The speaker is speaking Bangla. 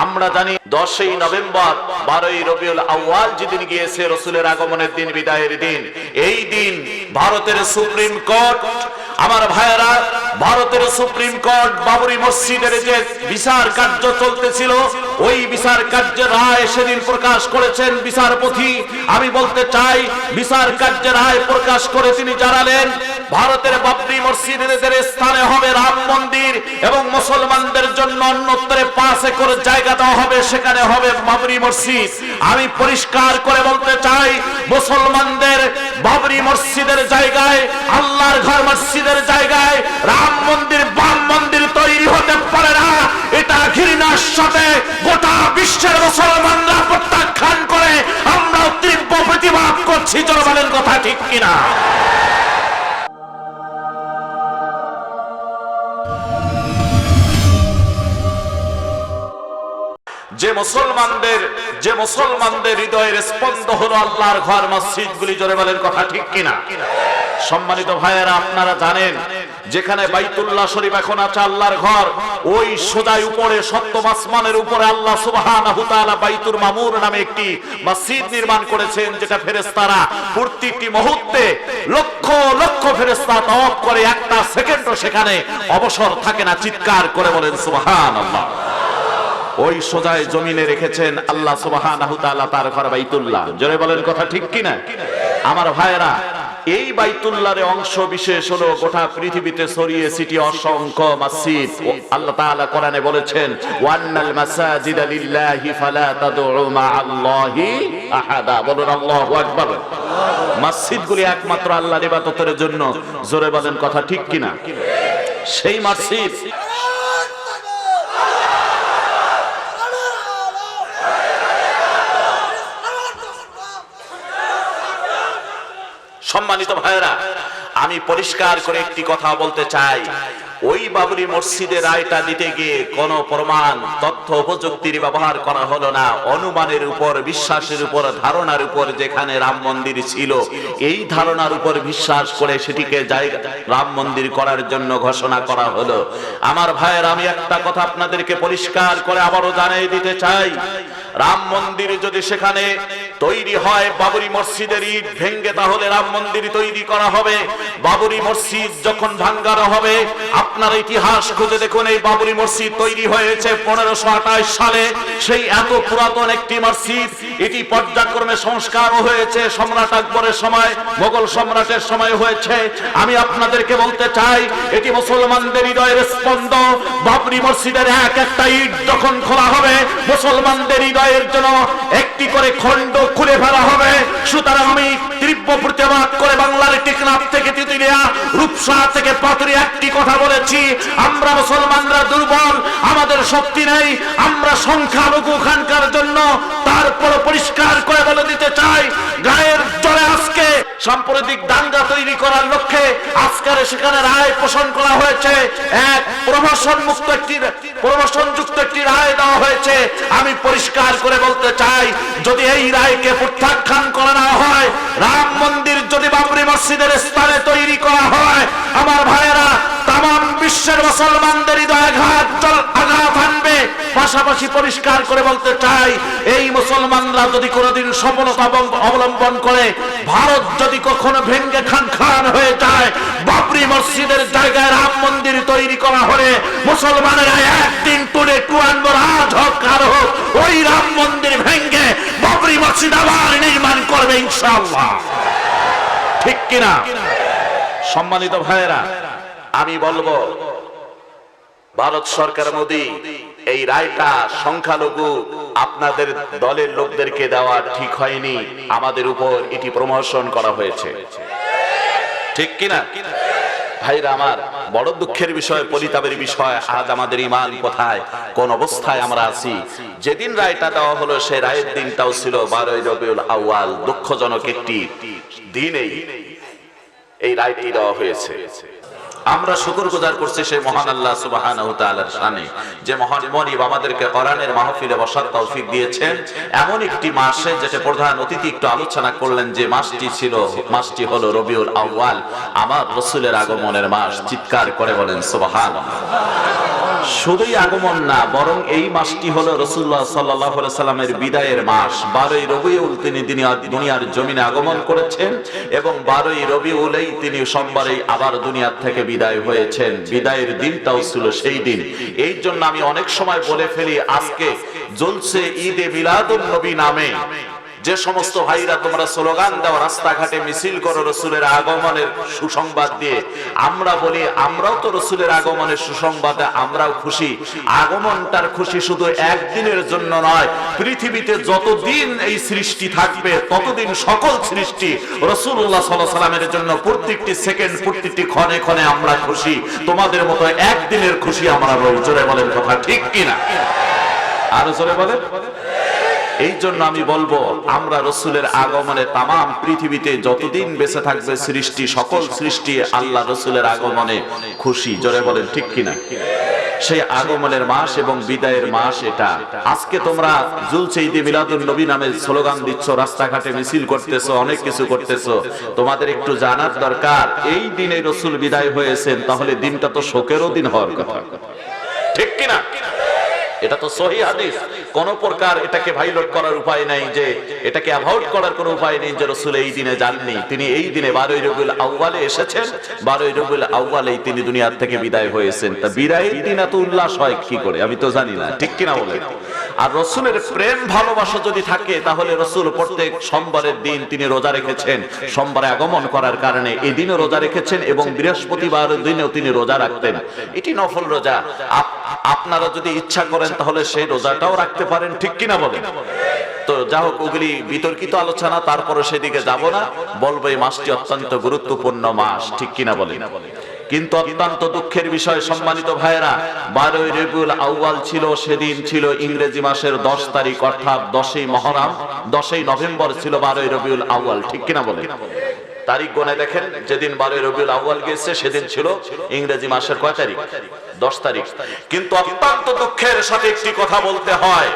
আমরা জানি দশই নভেম্বর, বারোই রবিউল আউয়াল যেদিন গিয়েছে রসুলের আগমনের দিন, বিদায়ের দিন। এই দিন ভারতের সুপ্রিম কোর্ট, আমার ভাইয়েরা, ভারতের সুপ্রিম কোর্ট বাবরি মসজিদের যে বিচার কার্য চলতেছিল, ওই বিচার কার্যের রায় সেদিন প্রকাশ করেছেন বিচারপতি। আমি বলতে চাই, বিচার কার্যের রায় প্রকাশ করে তিনি জানালেন ভারতের বাবরি মসজিদের স্থানে হবে রাম মন্দির এবং মুসলমানদের জন্য অন্যত্রে পাঁচ একর জায়গা দেওয়া হবে, সেখানে হবে বাবরি মসজিদ। আমি পরিষ্কার করে বলতে চাই, মুসলমানদের বাবরি মসজিদের জায়গায়, আল্লাহর ঘর মসজিদের জায়গায় রাম যে মুসলমানদের যে মুসলমানদের হৃদয়ের স্পন্দ হলো আল্লাহর ঘর মসজিদ গুলি জোরে বলেন কথা ঠিক কিনা? সম্মানিত ভাইয়েরা, আপনারা জানেন, যেখানে বাইতুল্লাহ শরীফ এখন আছে আল্লাহর ঘর, ওই সোজাই উপরে সপ্তম আসমানের উপরে আল্লাহ সুবহানাহু তাআলা বাইতুল মামুর নামে একটি মসজিদ নির্মাণ করেছেন, যেটা ফেরেশতারা প্রত্যেকটি মুহূর্তে লক্ষ লক্ষ ফেরেশতা তওয়াফ করে, একটা সেকেন্ডও সেখানে অবসর থাকে না, চিৎকার করে বলেন সুবহানাল্লাহ। ওই সোজায় জমিনে রেখেছেন আল্লাহ তাআলা তার ঘর বাইতুল্লাহ। জোরে বলেন কথা ঠিক কিনা? আমার ভাইয়েরা, এই বাইতুল্লাহর অংশ বিশেষ হলো গোটা পৃথিবীতে ছড়িয়ে ছিটিয়ে অসংখ্য মসজিদ। ও আল্লাহ তাআলা কোরআনে বলেছেন, ওয়ান্নাল মাসাজিদা লিল্লাহি ফালা তাদউ মাআল্লাহি আহাদা। বলুন, আল্লাহু আকবার। একমাত্র আল্লাহর ইবাদতের জন্য। জোরে বলেন কথা ঠিক কিনা? সেই মসজিদ সম্মানিত ভাইয়েরা, আমি পরিষ্কার করে একটি কথা বলতে চাই। ওই বাবরি মসজিদের রায়টা দিতে গিয়ে কোন প্রমাণ, তথ্য, উপযুক্তির ব্যবহার করা হলো না। অনুমানের উপর, বিশ্বাসের উপর, ধারণার উপর যেখানে রাম মন্দির ছিল, এই ধারণার উপর বিশ্বাস করে সেটিকে রাম মন্দির করার জন্য ঘোষণা করা হলো। আমার ভাইয়ের, আমি একটা কথা আপনাদেরকে পরিষ্কার করে আবারও জানিয়ে দিতে চাই। রাম মন্দির যদি সেখানে তৈরি হয় বাবরি মসজিদের ইট ভেঙ্গে, তাহলে রাম মন্দির তৈরি করা হবে। বাবরি মসজিদ যখন ভাঙ্গানো হবে, আপনার ইতিহাস খুঁজে দেখুন, এই বাবরি মসজিদ তৈরি হয়েছে পনেরোশো আঠাশ সালে। সেই এত পুরাতন একটি মসজিদ, এটি পর্যায়ক্রমে সংস্কারও হয়েছে, সম্রাট আকবরের সময়, মোগল সম্রাটের সময় হয়েছে। আমি আপনাদেরকে বলতে চাই, এটি মুসলমানদের হৃদয়ের স্পন্দ বাবরি মসজিদের এক একটা ইট যখন খোলা হবে, মুসলমানদের হৃদয়ের জন্য একটি করে খণ্ড খুলে ফেলা হবে। সুতরাং আমি তীব্র প্রতিবাদ করে বাংলার টেকনাফ থেকে তিতুলিয়া, রূপসা থেকে পাথরি একটি কথা বলেছি, আমরা মুসলমানরা দুর্বল শক্তি নেই। আমরা সংখ্যালঘু খানকার জন্য তারপর পরিষ্কার করে বলে দিতে চাই, গায়ের জলে আজকে সাম্প্রতিক দাঙ্গা তৈরি করার লক্ষ্যে আজকের সেখানে রায় পোষণ করা হয়েছে। এক প্রভাষণ মুক্ত একটি প্রভাষণ যুক্ত একটি রায় দেওয়া হয়েছে। আমি পরিষ্কার করে বলতে চাই, যদি এই রায়কে প্রত্যাখ্যান করা না হয়, রাম মন্দির যদি বাবরি মসজিদের স্থানে তৈরি করা হয় আমার ভাইয়েরা তাম বিশ্বের মুসলমানদের হৃদয় আঘাত জল আঘাত আনবে পাশাপাশি পরিষ্কার করে বলতে চাই, এই মুসলমানরা যদি কোনোদিন সফলতা অবলম্বন করে, ভারত যদি কখনো ভেঙ্গে খান খান হয়ে যায়, বাবরি মসজিদের জায়গায় রাম মন্দির তৈরি করা হলে মুসলমানেরা একদিন টুরে টুয়ান্ন রাজ হোক, আর হোক, ওই রাম মন্দির ভেঙ্গে বাবরি মসজিদ আবার নির্মাণ করবে ইনশাআল্লাহ। ঠিক কিনা? সম্মানিত ভাইয়েরা, আমি বলব, ভারত সরকার মোদী এই রায়টা সংখ্যালঘু আপনাদের দলের লোকদেরকে দেওয়া ঠিক হয়নি। আমাদের উপর এটি প্রমোশন করা হয়েছে। ঠিক কিনা? ভাইরা আমার, বড় দুঃখের বিষয়, পরিতাপের বিষয়, আজ আমাদের ইমান কোথায়? কোন অবস্থায় আমরা আছি? যেদিন রায়টা দেওয়া হলো সেই রায়ের দিনটাও ছিল বারোই রবিউল আউয়াল, দুঃখজনক একটি দিনেই এই রায়টি দেওয়া হয়েছে। আমরা শুকর গুজার করছি সেই মহান আল্লাহ সুবাহান শানে। যে মহান মনিব আমাদেরকে কোরআনের মাহফিলে বসার তৌফিক দিয়েছেন। এমন একটি মাসে যেটা প্রধান অতিথি একটু আলোচনা করলেন যে মাসটি ছিল, মাসটি হলো রবিউল আউয়াল। আমার রসুলের আগমনের মাস, চিৎকার করে বলেন সুবহানাল্লাহ। শুধুই আগমন না, বরং এই মাসটি হলো রসুল্লাহ সাল্লাহ সাল্লামের বিদায়ের মাস। বারোই রবিউল তিনি দুনিয়ার জমিনে আগমন করেছেন এবং বারোই রবিউলেই তিনি সোমবারেই আবার দুনিয়ার থেকে বিদায় হয়েছেন। বিদায়ের দিনটাও ছিল সেই দিন। এই জন্য আমি অনেক সময় বলে ফেলি, আজকে জ্বলছে ঈদে মিলাদুন নবী নামে যে সমস্ত ভাইরা তোমরা স্লোগান দাও, রাস্তাঘাটে মিছিল করো রসুলের আগমনের সুসংবাদ দিয়ে। আমরা বলি, আমরাও তো রসুলের আগমনের সুসংবাদে আমরাও খুশি। আগমনটার খুশি শুধু একদিনের জন্য নয়, পৃথিবীতে যতদিন এই সৃষ্টি থাকবে, ততদিন সকল সৃষ্টি রসুল্লাহ সাল্লাহ সাল্লামের জন্য প্রত্যেকটি সেকেন্ড, প্রত্যেকটি ক্ষণে ক্ষণে আমরা খুশি। তোমাদের মতো একদিনের খুশি আমরা রই জোরে বলেন কথা ঠিক কিনা? আরও জোরে বলেন। এই জন্য আমি বলব, আমরা রসুলের আগমনে তামাম পৃথিবীতে যতদিন বেঁচে থাকবে সৃষ্টি, সকল সৃষ্টি আল্লাহ রসুলের আগমনে খুশি। জোরে বলেন, ঠিক কিনা? সেই আগমনের মাস এবং বিদায়ের মাস এটা। আজকে তোমরা জুলছে ঈদে মিলাদুল নবী নামে স্লোগান দিচ্ছ, রাস্তাঘাটে মিছিল করতেছো, অনেক কিছু করতেছো। তোমাদের একটু জানার দরকার, এই দিনে রসুল বিদায় হয়েছেন, তাহলে দিনটা তো শোকেরও দিন হওয়ার কথা। ঠিক কিনা? এটা তো সহি হাদিস। কোন প্রকার এটাকে ভাইলট করার উপায় নাই যে এটাকে অ্যাভয়েড করার কোনো উপায় নেই যে রসুল এই দিনে যাননি। তিনি এই দিনে বারোই রবিউল আউ্বালে এসেছেন। বারোই রবিউল আউ্বালেই তিনি দুনিয়ার থেকে বিদায় হয়েছেন। তা বিদায়ের দিন এত উল্লাস হয় কি করে? আমি তো জানি না। ঠিক কিনা বলে আর রসুলের প্রেম ভালোবাসা যদি থাকে, তাহলে রসুল প্রত্যেক সোমবারের দিন তিনি রোজা রেখেছেন। সোমবারে আগমন করার কারণে এই দিনও রোজা রেখেছেন এবং বৃহস্পতিবার দিনেও তিনি রোজা রাখতেন। এটি নফল রোজা। আপনারা যদি ইচ্ছা করেন, তাহলে সেই রোজাটাও রাখতে পারেন। ঠিক কিনা বলেন? তো যা হোক, ওগুলি বিতর্কিত আলোচনা, তারপরে সেদিকে যাব না। বলব, এই মাসটি অত্যন্ত গুরুত্বপূর্ণ মাস। ঠিক কিনা বলেন? কিন্তু অত্যন্ত দুঃখের বিষয়, সম্মানিত ভাইয়েরা, বারোই রবিউল আউয়াল ছিল, সেদিন ছিল ইংরেজি মাসের দশ তারিখ, অর্থাৎ দশই মহরম, দশই নভেম্বর ছিল বারোই রবিউল আউয়াল, ঠিক কিনা বলেন? তারিখ গনে দেখেন, যেদিন বারোই রবিউল আউয়াল গেছে সেদিন ছিল ইংরেজি মাসের কয় তারিখ? দশ তারিখ। কিন্তু অত্যন্ত দুঃখের সাথে একটি কথা বলতে হয়।